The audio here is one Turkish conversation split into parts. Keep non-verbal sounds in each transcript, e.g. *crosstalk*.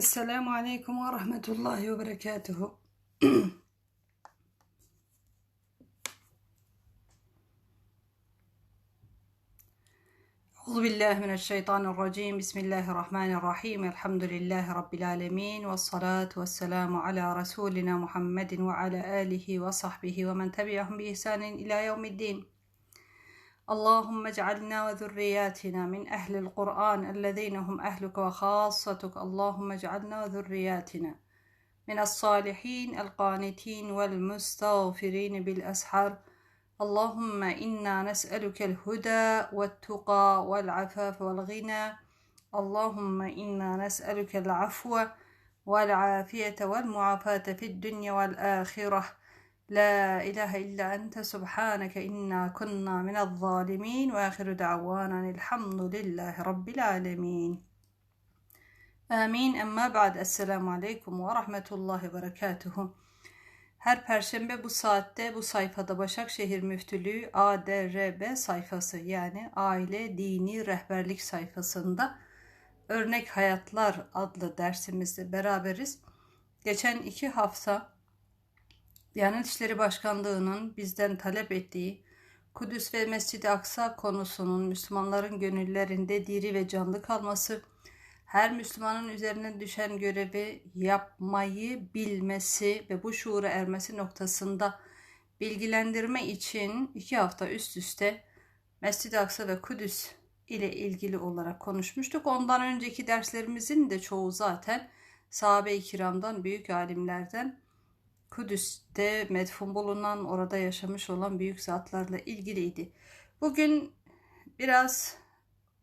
السلام عليكم ورحمة الله وبركاته. أعوذ بالله من الشيطان الرجيم. بسم الله الرحمن الرحيم. الحمد لله رب العالمين والصلاة والسلام على رسولنا محمد وعلى آله وصحبه ومن تبعهم بإحسان إلى يوم الدين. اللهم اجعلنا وذرياتنا من أهل القرآن الذين هم أهلك وخاصتك. اللهم اجعلنا وذرياتنا من الصالحين القانتين والمستغفرين بالأسحار. اللهم إنا نسألك الهدى والتقى والعفاف والغنى. اللهم إنا نسألك العفو والعافية والمعافاة في الدنيا والآخرة. La ilahe illa ente subhaneke inna kunna minel zalimin ve ahiru da'vanan elhamdülillahi rabbil alemin. Amin. Emma ba'd. Esselamu aleyküm ve rahmetullahi ve berekatuhu. Her perşembe bu saatte bu sayfada Başakşehir Müftülüğü ADRB sayfası yani Aile Dini Rehberlik sayfasında Örnek Hayatlar adlı dersimizde beraberiz. Geçen iki hafta Diyanet İşleri Başkanlığı'nın bizden talep ettiği Kudüs ve Mescid-i Aksa konusunun Müslümanların gönüllerinde diri ve canlı kalması, her Müslümanın üzerine düşen görevi yapmayı bilmesi ve bu şuura ermesi noktasında bilgilendirme için iki hafta üst üste Mescid-i Aksa ve Kudüs ile ilgili olarak konuşmuştuk. Ondan önceki derslerimizin de çoğu zaten sahabe-i kiramdan, büyük alimlerden Kudüs'te medfun bulunan, orada yaşamış olan büyük zatlarla ilgiliydi. Bugün biraz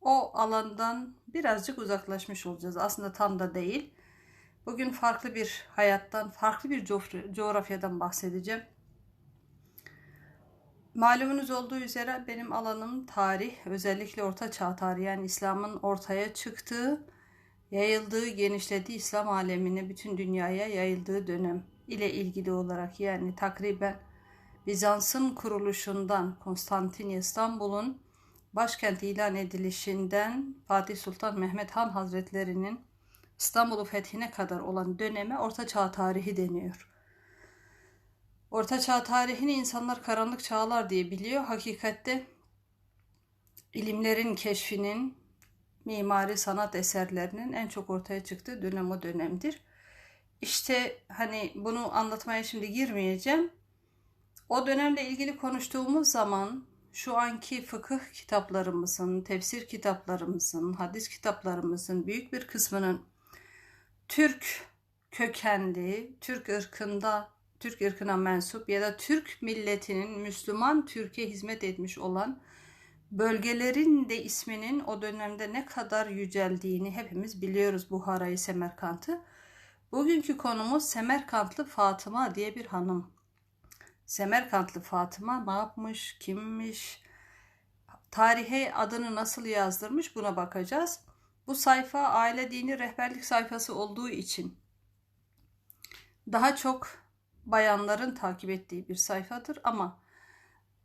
o alandan birazcık uzaklaşmış olacağız. Aslında tam da değil. Bugün farklı bir hayattan, farklı bir coğrafyadan bahsedeceğim. Malumunuz olduğu üzere benim alanım tarih, özellikle Orta Çağ tarihi yani İslam'ın ortaya çıktığı, yayıldığı, genişlediği İslam alemine, bütün dünyaya yayıldığı dönem ile ilgili olarak yani takriben Bizans'ın kuruluşundan Konstantin İstanbul'un başkent ilan edilişinden Fatih Sultan Mehmet Han Hazretlerinin İstanbul'u fethine kadar olan döneme Orta Çağ tarihi deniyor. Orta Çağ tarihini insanlar karanlık çağlar diye biliyor. Hakikatte ilimlerin keşfinin, mimari sanat eserlerinin en çok ortaya çıktığı dönem o dönemdir. İşte hani bunu anlatmaya şimdi girmeyeceğim. O dönemle ilgili konuştuğumuz zaman şu anki fıkıh kitaplarımızın, tefsir kitaplarımızın, hadis kitaplarımızın büyük bir kısmının Türk kökenli, Türk ırkında, Türk ırkına mensup ya da Türk milletinin Müslüman Türkiye hizmet etmiş olan bölgelerin de isminin o dönemde ne kadar yüceldiğini hepimiz biliyoruz Buhara'yı, Semerkant'ı. Bugünkü konumuz Semerkantlı Fatıma diye bir hanım. Semerkantlı Fatıma ne yapmış, kimmiş, tarihe adını nasıl yazdırmış buna bakacağız. Bu sayfa aile dini rehberlik sayfası olduğu için daha çok bayanların takip ettiği bir sayfadır ama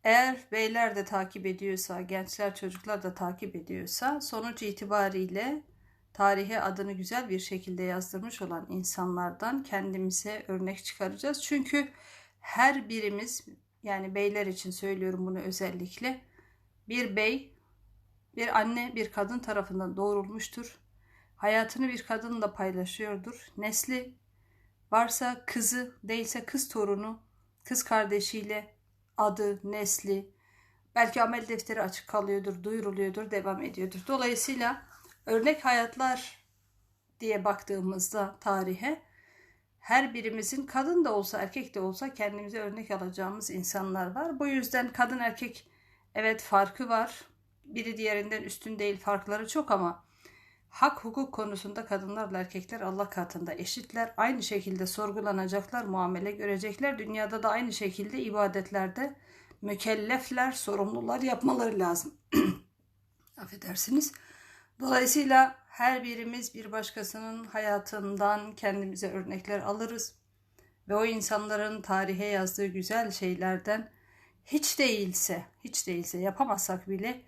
eğer beyler de takip ediyorsa, gençler, çocuklar da takip ediyorsa sonuç itibariyle tarihe adını güzel bir şekilde yazdırmış olan insanlardan kendimize örnek çıkaracağız. Çünkü her birimiz yani beyler için söylüyorum bunu özellikle bir bey bir anne bir kadın tarafından doğrulmuştur. Hayatını bir kadınla paylaşıyordur. Nesli varsa kızı değilse kız torunu, kız kardeşiyle adı, nesli, belki amel defteri açık kalıyordur, duyuruluyordur, devam ediyordur. Dolayısıyla örnek hayatlar diye baktığımızda tarihe her birimizin kadın da olsa erkek de olsa kendimize örnek alacağımız insanlar var. Bu yüzden kadın erkek evet farkı var. Biri diğerinden üstün değil farkları çok ama hak hukuk konusunda kadınlarla erkekler Allah katında eşitler. Aynı şekilde sorgulanacaklar, muamele görecekler. Dünyada da aynı şekilde ibadetlerde mükellefler, sorumlular yapmaları lazım. *clears throat* Affedersiniz. Dolayısıyla her birimiz bir başkasının hayatından kendimize örnekler alırız ve o insanların tarihe yazdığı güzel şeylerden hiç değilse, hiç değilse yapamazsak bile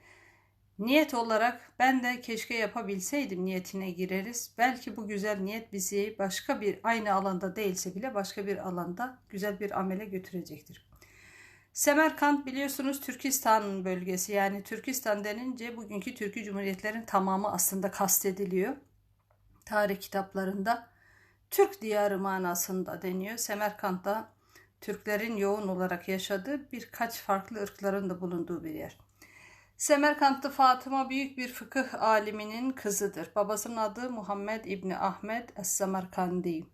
Niyet olarak ben de keşke yapabilseydim niyetine gireriz. Belki bu güzel niyet bizi başka bir aynı alanda değilse bile başka bir alanda güzel bir amele götürecektir. Semerkant biliyorsunuz Türkistan bölgesi yani Türkistan denince bugünkü Türkiye Cumhuriyetlerin tamamı aslında kastediliyor. Tarih kitaplarında Türk diyarı manasında deniyor. Semerkant'ta Türklerin yoğun olarak yaşadığı birkaç farklı ırkların da bulunduğu bir yer. Semerkantlı Fatıma büyük bir fıkıh aliminin kızıdır. Babasının adı Muhammed İbni Ahmet Es-Semerkandi.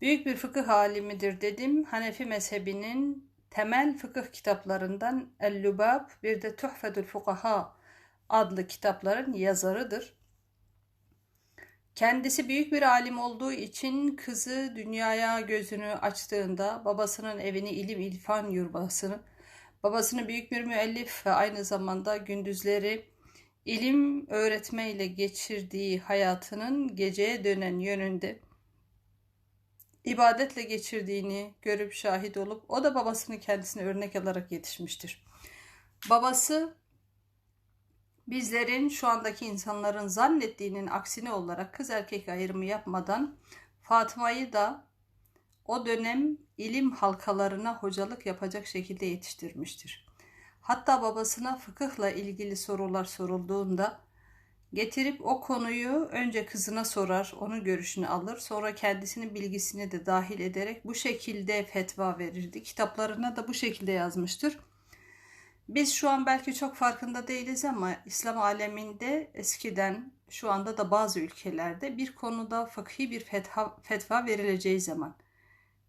Büyük bir fıkıh alimidir dedim. Hanefi mezhebinin temel fıkıh kitaplarından El-Lubab bir de Tuhfedül Fukaha adlı kitapların yazarıdır. Kendisi büyük bir alim olduğu için kızı dünyaya gözünü açtığında babasının evini ilim ilfan yurbasını, babasını büyük bir müellif ve aynı zamanda gündüzleri ilim öğretmeyle geçirdiği hayatının geceye dönen yönünde ibadetle geçirdiğini görüp şahit olup o da babasını kendisine örnek alarak yetişmiştir. Babası bizlerin şu andaki insanların zannettiğinin aksine olarak kız erkek ayrımı yapmadan Fatıma'yı da o dönem ilim halkalarına hocalık yapacak şekilde yetiştirmiştir. Hatta babasına fıkıhla ilgili sorular sorulduğunda getirip o konuyu önce kızına sorar, onun görüşünü alır, sonra kendisinin bilgisini de dahil ederek bu şekilde fetva verirdi. Kitaplarına da bu şekilde yazmıştır. Biz şu an belki çok farkında değiliz ama İslam aleminde eskiden şu anda da bazı ülkelerde bir konuda fıkhi bir fetva, fetva verileceği zaman.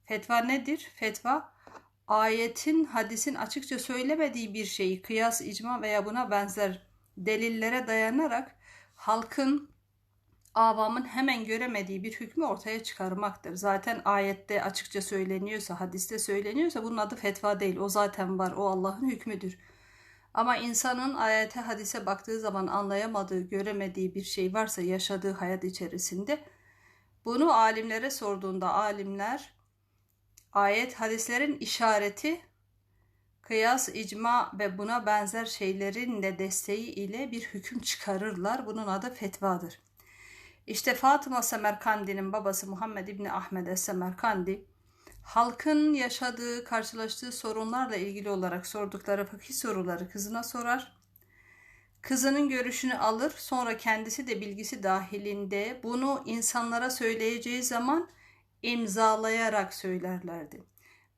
Fetva nedir? Fetva ayetin, hadisin açıkça söylemediği bir şeyi kıyas, icma veya buna benzer delillere dayanarak halkın avamın hemen göremediği bir hükmü ortaya çıkarmaktır. Zaten ayette açıkça söyleniyorsa, hadiste söyleniyorsa bunun adı fetva değil. O zaten var. O Allah'ın hükmüdür. Ama insanın ayete, hadise baktığı zaman anlayamadığı, göremediği bir şey varsa yaşadığı hayat içerisinde bunu alimlere sorduğunda alimler ayet, hadislerin işareti kıyas, icma ve buna benzer şeylerin de desteği ile bir hüküm çıkarırlar. Bunun adı fetvadır. İşte Fatıma Semerkandi'nin babası Muhammed İbni Ahmed Semerkandi halkın yaşadığı, karşılaştığı sorunlarla ilgili olarak sordukları fakir soruları kızına sorar. Kızının görüşünü alır, sonra kendisi de bilgisi dahilinde bunu insanlara söyleyeceği zaman imzalayarak söylerlerdi.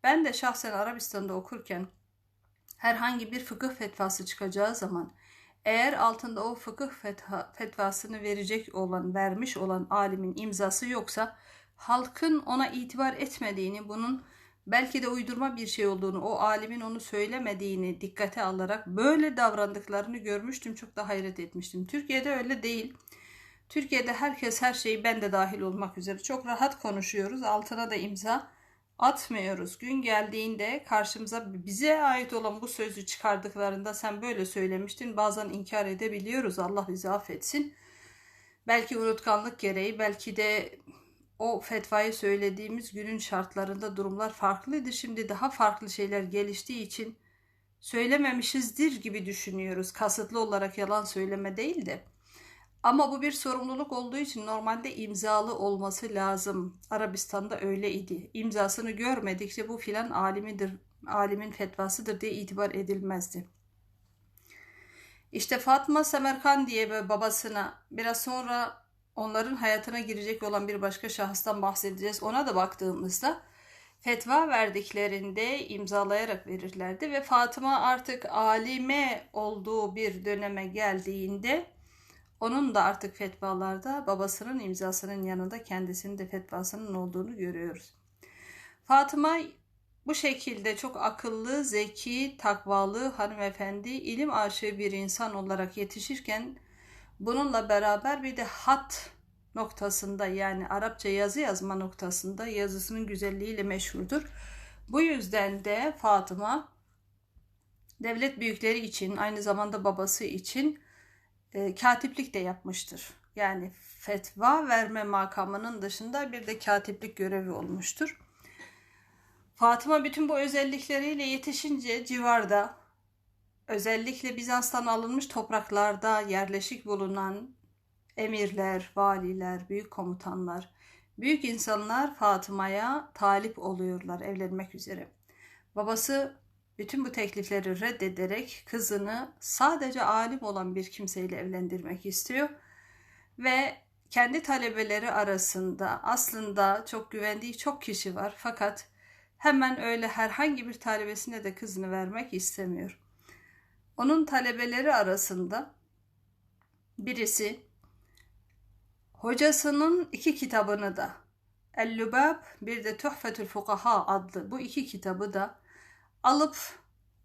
Ben de şahsen Arabistan'da okurken herhangi bir fıkıh fetvası çıkacağı zaman eğer altında o fıkıh fetha, fetvasını verecek olan, vermiş olan alimin imzası yoksa halkın ona itibar etmediğini, bunun belki de uydurma bir şey olduğunu, o alimin onu söylemediğini dikkate alarak böyle davrandıklarını görmüştüm. Çok da hayret etmiştim. Türkiye'de öyle değil. Türkiye'de herkes her şeyi ben de dahil olmak üzere çok rahat konuşuyoruz. Altına da imza atmıyoruz. Gün geldiğinde karşımıza bize ait olan bu sözü çıkardıklarında sen böyle söylemiştin. Bazen inkar edebiliyoruz. Allah bizi affetsin. Belki unutkanlık gereği, belki de o fetvayı söylediğimiz günün şartlarında durumlar farklıydı. Şimdi daha farklı şeyler geliştiği için söylememişizdir gibi düşünüyoruz. Kasıtlı olarak yalan söyleme değil de. Ama bu bir sorumluluk olduğu için normalde imzalı olması lazım. Arabistan'da öyleydi. İmzasını görmedikçe bu filan alimidir, alimin fetvasıdır diye itibar edilmezdi. İşte Fatma Semerkan diye ve babasına biraz sonra onların hayatına girecek olan bir başka şahıstan bahsedeceğiz. Ona da baktığımızda fetva verdiklerinde imzalayarak verirlerdi ve Fatıma artık alime olduğu bir döneme geldiğinde onun da artık fetvalarda babasının imzasının yanında kendisinin de fetvasının olduğunu görüyoruz. Fatıma bu şekilde çok akıllı, zeki, takvalı hanımefendi, ilim aşığı bir insan olarak yetişirken bununla beraber bir de hat noktasında yani Arapça yazı yazma noktasında yazısının güzelliğiyle meşhurdur. Bu yüzden de Fatıma devlet büyükleri için aynı zamanda babası için e, katiplik de yapmıştır. Yani fetva verme makamının dışında bir de katiplik görevi olmuştur. Fatıma bütün bu özellikleriyle yetişince civarda özellikle Bizans'tan alınmış topraklarda yerleşik bulunan emirler, valiler, büyük komutanlar, büyük insanlar Fatıma'ya talip oluyorlar evlenmek üzere. Babası bütün bu teklifleri reddederek kızını sadece alim olan bir kimseyle evlendirmek istiyor ve kendi talebeleri arasında aslında çok güvendiği çok kişi var fakat hemen öyle herhangi bir talebesine de kızını vermek istemiyor. Onun talebeleri arasında birisi hocasının iki kitabını da El-Lubab bir de Tuhfetül Fukaha adlı bu iki kitabı da alıp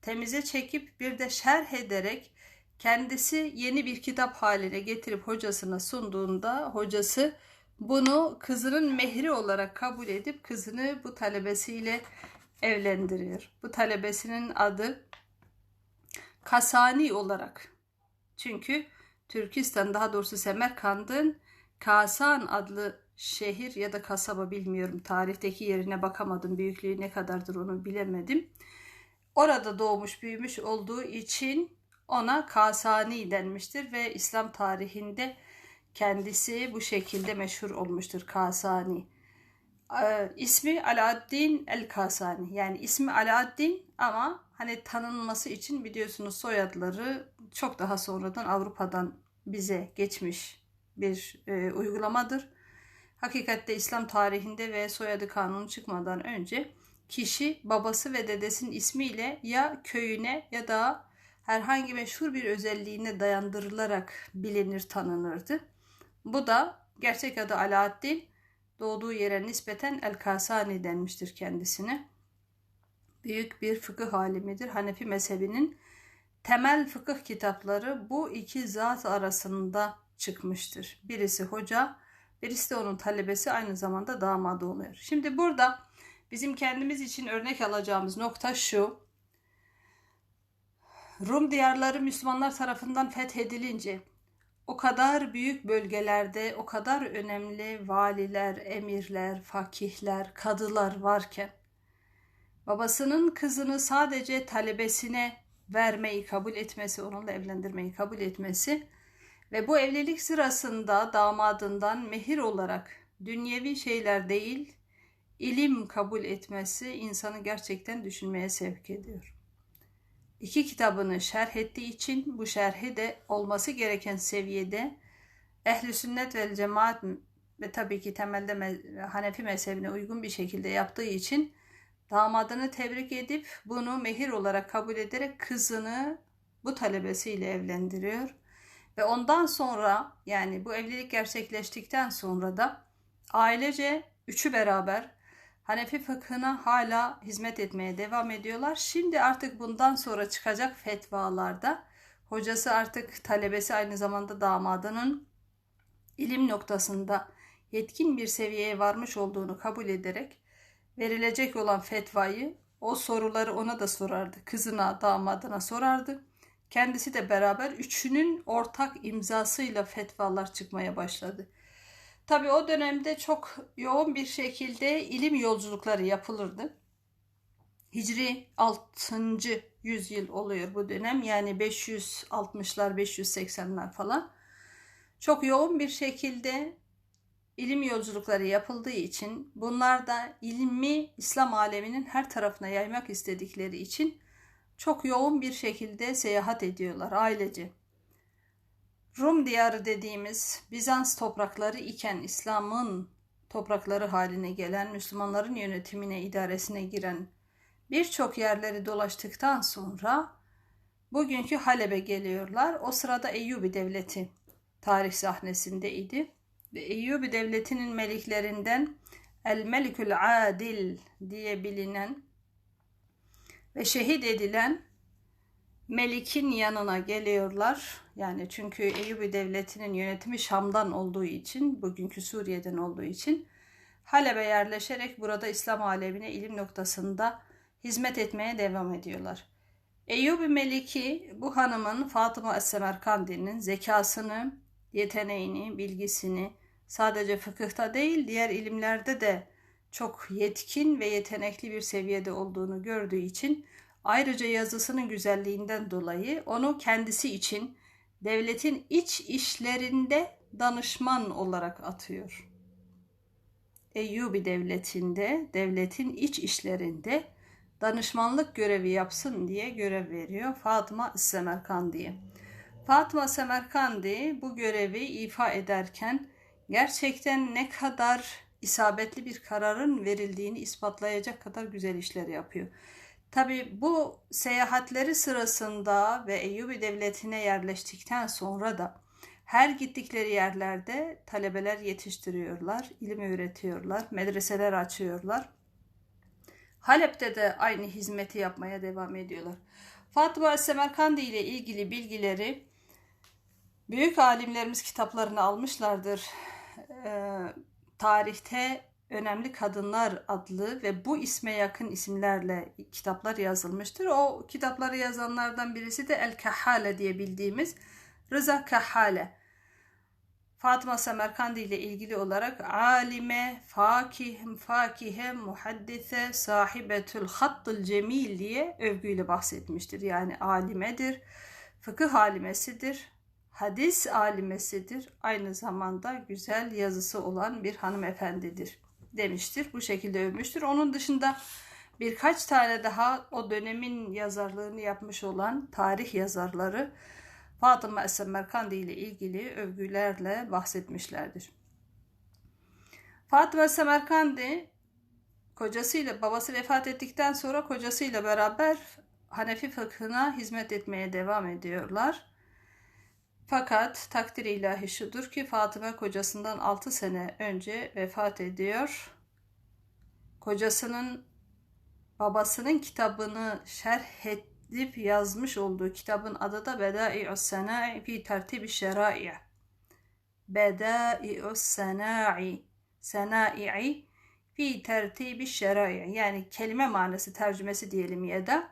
temize çekip bir de şerh ederek kendisi yeni bir kitap haline getirip hocasına sunduğunda hocası bunu kızının mehri olarak kabul edip kızını bu talebesiyle evlendiriyor. Bu talebesinin adı Kasani olarak. Çünkü Türkistan daha doğrusu Semerkand'ın Kasan adlı şehir ya da kasaba bilmiyorum tarihteki yerine bakamadım büyüklüğü ne kadardır onu bilemedim. Orada doğmuş büyümüş olduğu için ona Kasani denmiştir ve İslam tarihinde kendisi bu şekilde meşhur olmuştur Kasani. Ee, ismi Alaaddin El Kasani yani ismi Alaaddin ama hani tanınması için biliyorsunuz soyadları çok daha sonradan Avrupa'dan bize geçmiş bir e, uygulamadır. Hakikatte İslam tarihinde ve soyadı kanunu çıkmadan önce kişi babası ve dedesinin ismiyle ya köyüne ya da herhangi meşhur bir özelliğine dayandırılarak bilinir tanınırdı. Bu da gerçek adı Alaaddin doğduğu yere nispeten El-Kasani denmiştir kendisine. Büyük bir fıkıh halimidir. Hanefi mezhebinin temel fıkıh kitapları bu iki zat arasında çıkmıştır. Birisi hoca, birisi de onun talebesi aynı zamanda damadı oluyor. Şimdi burada bizim kendimiz için örnek alacağımız nokta şu. Rum diyarları Müslümanlar tarafından fethedilince o kadar büyük bölgelerde o kadar önemli valiler, emirler, fakihler, kadılar varken babasının kızını sadece talebesine vermeyi kabul etmesi, onunla evlendirmeyi kabul etmesi ve bu evlilik sırasında damadından mehir olarak dünyevi şeyler değil, ilim kabul etmesi insanı gerçekten düşünmeye sevk ediyor. İki kitabını şerh ettiği için bu şerhi de olması gereken seviyede ehli sünnet ve cemaat ve tabii ki temelde Hanefi mezhebine uygun bir şekilde yaptığı için damadını tebrik edip bunu mehir olarak kabul ederek kızını bu talebesiyle evlendiriyor. Ve ondan sonra yani bu evlilik gerçekleştikten sonra da ailece üçü beraber Hanefi fıkhına hala hizmet etmeye devam ediyorlar. Şimdi artık bundan sonra çıkacak fetvalarda hocası artık talebesi aynı zamanda damadının ilim noktasında yetkin bir seviyeye varmış olduğunu kabul ederek verilecek olan fetvayı o soruları ona da sorardı. Kızına, damadına sorardı. Kendisi de beraber üçünün ortak imzasıyla fetvalar çıkmaya başladı. Tabi o dönemde çok yoğun bir şekilde ilim yolculukları yapılırdı. Hicri 6. yüzyıl oluyor bu dönem. Yani 560'lar, 580'ler falan. Çok yoğun bir şekilde ilim yolculukları yapıldığı için bunlar da ilmi İslam aleminin her tarafına yaymak istedikleri için çok yoğun bir şekilde seyahat ediyorlar ailece. Rum diyarı dediğimiz Bizans toprakları iken İslam'ın toprakları haline gelen Müslümanların yönetimine, idaresine giren birçok yerleri dolaştıktan sonra bugünkü Halep'e geliyorlar. O sırada Eyyubi Devleti tarih sahnesindeydi. Ve Eyyubi Devleti'nin meliklerinden El Melikül Adil diye bilinen ve şehit edilen Melik'in yanına geliyorlar. Yani çünkü Eyyubi Devleti'nin yönetimi Şam'dan olduğu için, bugünkü Suriye'den olduğu için Halep'e yerleşerek burada İslam alemine ilim noktasında hizmet etmeye devam ediyorlar. Eyyubi Meliki bu hanımın Fatıma Es-Semerkandi'nin zekasını, yeteneğini, bilgisini sadece fıkıhta değil diğer ilimlerde de çok yetkin ve yetenekli bir seviyede olduğunu gördüğü için Ayrıca yazısının güzelliğinden dolayı onu kendisi için devletin iç işlerinde danışman olarak atıyor. Eyyubi devletinde, devletin iç işlerinde danışmanlık görevi yapsın diye görev veriyor Fatıma Semerkandi'ye. Fatıma Semerkandi bu görevi ifa ederken gerçekten ne kadar isabetli bir kararın verildiğini ispatlayacak kadar güzel işler yapıyor. Tabi bu seyahatleri sırasında ve Eyyubi devletine yerleştikten sonra da her gittikleri yerlerde talebeler yetiştiriyorlar, ilim öğretiyorlar, medreseler açıyorlar. Halep'te de aynı hizmeti yapmaya devam ediyorlar. Fatıma Semerkandi ile ilgili bilgileri büyük alimlerimiz kitaplarını almışlardır. Ee, tarihte Önemli Kadınlar adlı ve bu isme yakın isimlerle kitaplar yazılmıştır. O kitapları yazanlardan birisi de El Kahale diye bildiğimiz Rıza Kahale. Fatıma Semerkandi ile ilgili olarak alime, fakih, fakihe, muhaddise, sahibetül hattıl cemil diye övgüyle bahsetmiştir. Yani alimedir, fıkıh alimesidir, hadis alimesidir. Aynı zamanda güzel yazısı olan bir hanımefendidir demiştir. Bu şekilde övmüştür. Onun dışında birkaç tane daha o dönemin yazarlığını yapmış olan tarih yazarları Fatıma Semerkandi ile ilgili övgülerle bahsetmişlerdir. Fatıma Semerkandi kocasıyla babası vefat ettikten sonra kocasıyla beraber Hanefi fıkhına hizmet etmeye devam ediyorlar. Fakat takdir ilahi şudur ki Fatıma kocasından 6 sene önce vefat ediyor. Kocasının babasının kitabını şerh edip yazmış olduğu kitabın adı da Bedai'us Sena'i fi tertibi şerai. Bedai'us Sena'i Sena'i fi tertibi şerai. Yani kelime manası tercümesi diyelim ya da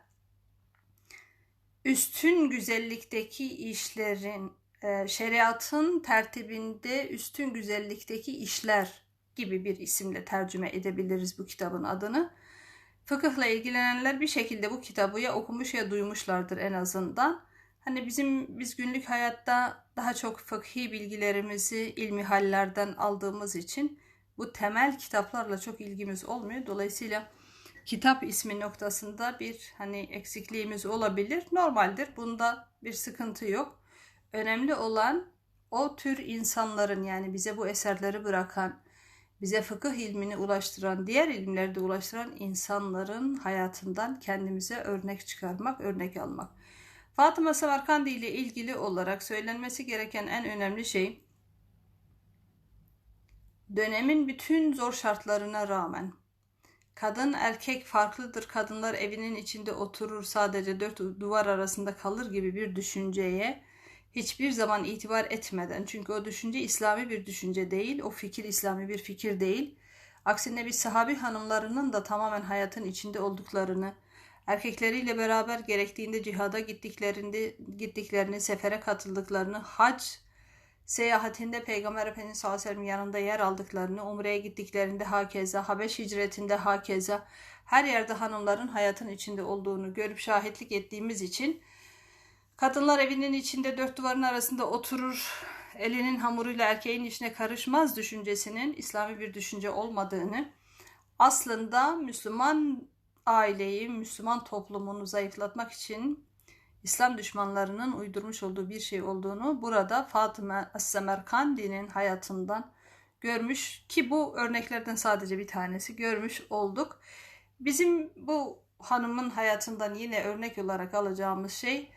üstün güzellikteki işlerin şeriatın tertibinde üstün güzellikteki işler gibi bir isimle tercüme edebiliriz bu kitabın adını. Fıkıhla ilgilenenler bir şekilde bu kitabı ya okumuş ya duymuşlardır en azından. Hani bizim biz günlük hayatta daha çok fıkhi bilgilerimizi ilmi hallerden aldığımız için bu temel kitaplarla çok ilgimiz olmuyor. Dolayısıyla kitap ismi noktasında bir hani eksikliğimiz olabilir. Normaldir. Bunda bir sıkıntı yok. Önemli olan o tür insanların yani bize bu eserleri bırakan, bize fıkıh ilmini ulaştıran, diğer ilimlerde ulaştıran insanların hayatından kendimize örnek çıkarmak, örnek almak. Fatıma Samarkandi ile ilgili olarak söylenmesi gereken en önemli şey dönemin bütün zor şartlarına rağmen kadın erkek farklıdır, kadınlar evinin içinde oturur sadece dört duvar arasında kalır gibi bir düşünceye hiçbir zaman itibar etmeden çünkü o düşünce İslami bir düşünce değil, o fikir İslami bir fikir değil. Aksine bir sahabi hanımlarının da tamamen hayatın içinde olduklarını, erkekleriyle beraber gerektiğinde cihada gittiklerinde gittiklerini, sefere katıldıklarını, hac seyahatinde Peygamber Efendimiz sallallahu aleyhi ve sellem yanında yer aldıklarını, umreye gittiklerinde hakeza, Habeş hicretinde hakeza, her yerde hanımların hayatın içinde olduğunu görüp şahitlik ettiğimiz için Kadınlar evinin içinde dört duvarın arasında oturur, elinin hamuruyla erkeğin işine karışmaz düşüncesinin İslami bir düşünce olmadığını, aslında Müslüman aileyi, Müslüman toplumunu zayıflatmak için İslam düşmanlarının uydurmuş olduğu bir şey olduğunu burada Fatıma Es-Semerkandi'nin hayatından görmüş ki bu örneklerden sadece bir tanesi görmüş olduk. Bizim bu hanımın hayatından yine örnek olarak alacağımız şey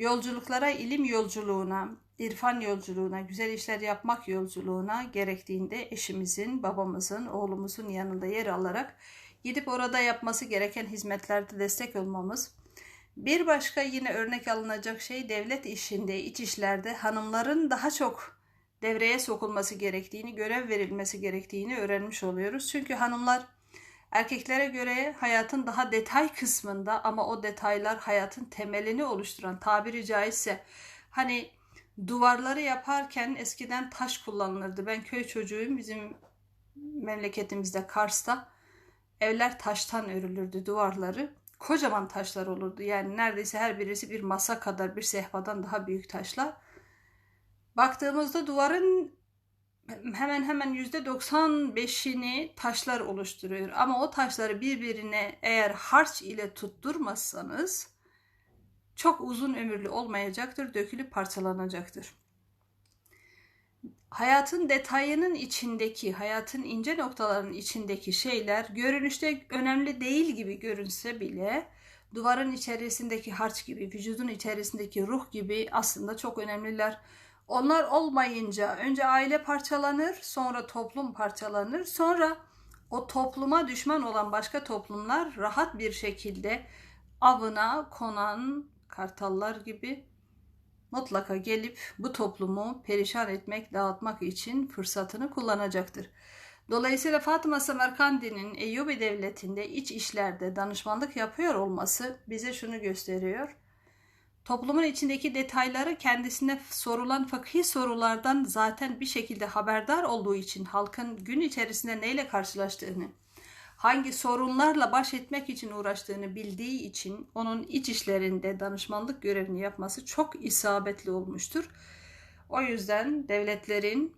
Yolculuklara, ilim yolculuğuna, irfan yolculuğuna, güzel işler yapmak yolculuğuna gerektiğinde eşimizin, babamızın, oğlumuzun yanında yer alarak gidip orada yapması gereken hizmetlerde destek olmamız. Bir başka yine örnek alınacak şey devlet işinde, iç işlerde hanımların daha çok devreye sokulması gerektiğini, görev verilmesi gerektiğini öğrenmiş oluyoruz. Çünkü hanımlar Erkeklere göre hayatın daha detay kısmında ama o detaylar hayatın temelini oluşturan tabiri caizse hani duvarları yaparken eskiden taş kullanılırdı. Ben köy çocuğuyum. Bizim memleketimizde Kars'ta evler taştan örülürdü duvarları. kocaman taşlar olurdu. Yani neredeyse her birisi bir masa kadar bir sehpadan daha büyük taşlar. Baktığımızda duvarın hemen hemen yüzde 95'ini taşlar oluşturuyor. Ama o taşları birbirine eğer harç ile tutturmazsanız çok uzun ömürlü olmayacaktır, dökülüp parçalanacaktır. Hayatın detayının içindeki, hayatın ince noktalarının içindeki şeyler görünüşte önemli değil gibi görünse bile duvarın içerisindeki harç gibi, vücudun içerisindeki ruh gibi aslında çok önemliler. Onlar olmayınca önce aile parçalanır, sonra toplum parçalanır, sonra o topluma düşman olan başka toplumlar rahat bir şekilde avına konan kartallar gibi mutlaka gelip bu toplumu perişan etmek, dağıtmak için fırsatını kullanacaktır. Dolayısıyla Fatıma Semerkandi'nin Eyyubi Devleti'nde iç işlerde danışmanlık yapıyor olması bize şunu gösteriyor. Toplumun içindeki detayları kendisine sorulan fakhi sorulardan zaten bir şekilde haberdar olduğu için halkın gün içerisinde neyle karşılaştığını, hangi sorunlarla baş etmek için uğraştığını bildiği için onun iç işlerinde danışmanlık görevini yapması çok isabetli olmuştur. O yüzden devletlerin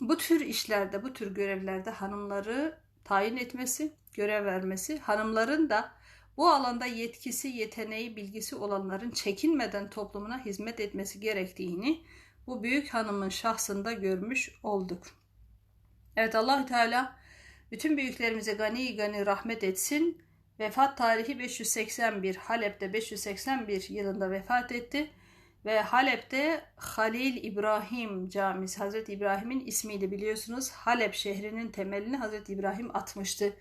bu tür işlerde, bu tür görevlerde hanımları tayin etmesi, görev vermesi, hanımların da bu alanda yetkisi, yeteneği, bilgisi olanların çekinmeden toplumuna hizmet etmesi gerektiğini bu büyük hanımın şahsında görmüş olduk. Evet allah Teala bütün büyüklerimize gani gani rahmet etsin. Vefat tarihi 581. Halep'te 581 yılında vefat etti. Ve Halep'te Halil İbrahim Camisi, Hazreti İbrahim'in ismiydi biliyorsunuz. Halep şehrinin temelini Hazreti İbrahim atmıştı.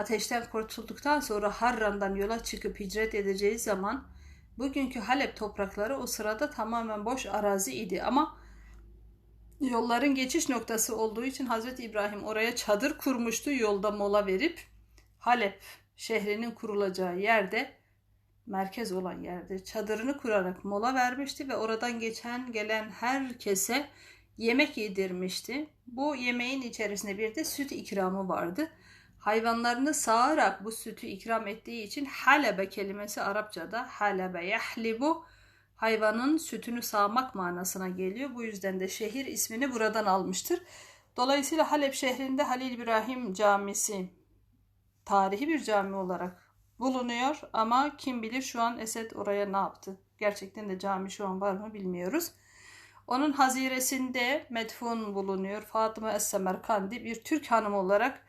Ateşten kurtulduktan sonra Harran'dan yola çıkıp hicret edeceği zaman bugünkü Halep toprakları o sırada tamamen boş arazi idi ama yolların geçiş noktası olduğu için Hazreti İbrahim oraya çadır kurmuştu yolda mola verip Halep şehrinin kurulacağı yerde merkez olan yerde çadırını kurarak mola vermişti ve oradan geçen gelen herkese yemek yedirmişti. Bu yemeğin içerisinde bir de süt ikramı vardı. Hayvanlarını sağarak bu sütü ikram ettiği için halebe kelimesi Arapçada halebe yahlibu hayvanın sütünü sağmak manasına geliyor. Bu yüzden de şehir ismini buradan almıştır. Dolayısıyla Halep şehrinde Halil İbrahim Camisi tarihi bir cami olarak bulunuyor ama kim bilir şu an Esed oraya ne yaptı? Gerçekten de cami şu an var mı bilmiyoruz. Onun haziresinde medfun bulunuyor. Fatıma Es-Semerkandi bir Türk hanım olarak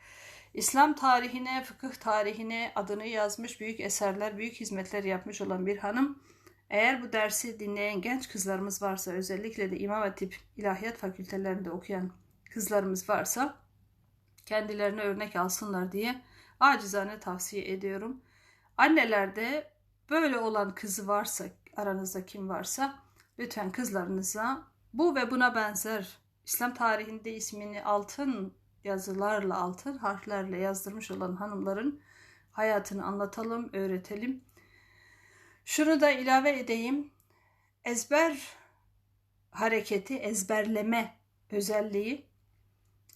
İslam tarihine, fıkıh tarihine adını yazmış, büyük eserler, büyük hizmetler yapmış olan bir hanım. Eğer bu dersi dinleyen genç kızlarımız varsa, özellikle de İmam Hatip İlahiyat Fakültelerinde okuyan kızlarımız varsa kendilerine örnek alsınlar diye acizane tavsiye ediyorum. Annelerde böyle olan kızı varsa, aranızda kim varsa lütfen kızlarınıza bu ve buna benzer İslam tarihinde ismini altın yazılarla, altın harflerle yazdırmış olan hanımların hayatını anlatalım, öğretelim. Şunu da ilave edeyim. Ezber hareketi, ezberleme özelliği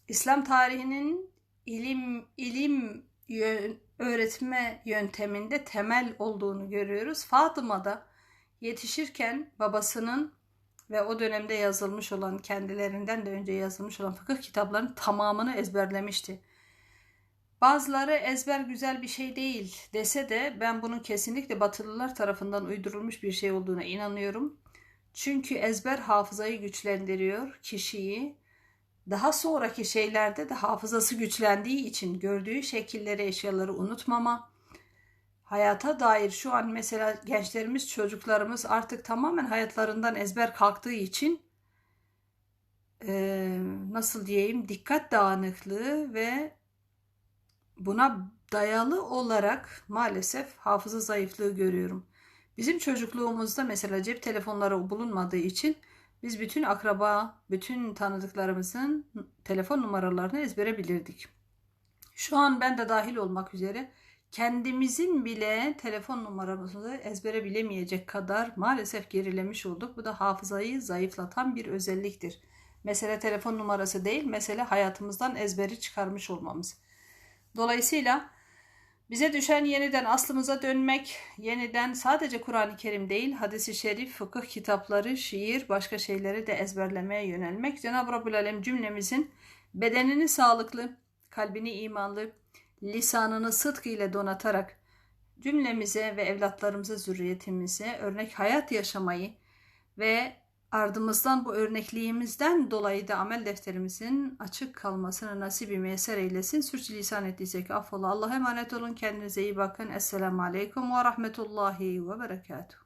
İslam tarihinin ilim ilim yön, öğretme yönteminde temel olduğunu görüyoruz. Fatıma da yetişirken babasının ve o dönemde yazılmış olan kendilerinden de önce yazılmış olan fıkıh kitaplarının tamamını ezberlemişti. Bazıları ezber güzel bir şey değil dese de ben bunun kesinlikle Batılılar tarafından uydurulmuş bir şey olduğuna inanıyorum. Çünkü ezber hafızayı güçlendiriyor kişiyi. Daha sonraki şeylerde de hafızası güçlendiği için gördüğü şekilleri, eşyaları unutmama, hayata dair şu an mesela gençlerimiz, çocuklarımız artık tamamen hayatlarından ezber kalktığı için e, nasıl diyeyim dikkat dağınıklığı ve buna dayalı olarak maalesef hafıza zayıflığı görüyorum. Bizim çocukluğumuzda mesela cep telefonları bulunmadığı için biz bütün akraba, bütün tanıdıklarımızın telefon numaralarını ezbere bilirdik. Şu an ben de dahil olmak üzere kendimizin bile telefon numaramızı ezbere bilemeyecek kadar maalesef gerilemiş olduk. Bu da hafızayı zayıflatan bir özelliktir. Mesele telefon numarası değil, mesele hayatımızdan ezberi çıkarmış olmamız. Dolayısıyla Bize düşen yeniden aslımıza dönmek, yeniden sadece Kur'an-ı Kerim değil, hadisi şerif, fıkıh kitapları, şiir, başka şeyleri de ezberlemeye yönelmek. Cenab-ı Rabbül Alem cümlemizin bedenini sağlıklı, kalbini imanlı, lisanını sıdk ile donatarak cümlemize ve evlatlarımıza, zürriyetimize örnek hayat yaşamayı ve ardımızdan bu örnekliğimizden dolayı da amel defterimizin açık kalmasını nasip-i müyesser eylesin. Sürçülisan ettiysek affola. Allah'a emanet olun. Kendinize iyi bakın. Esselamu Aleyküm ve Rahmetullahi ve Berekatuhu.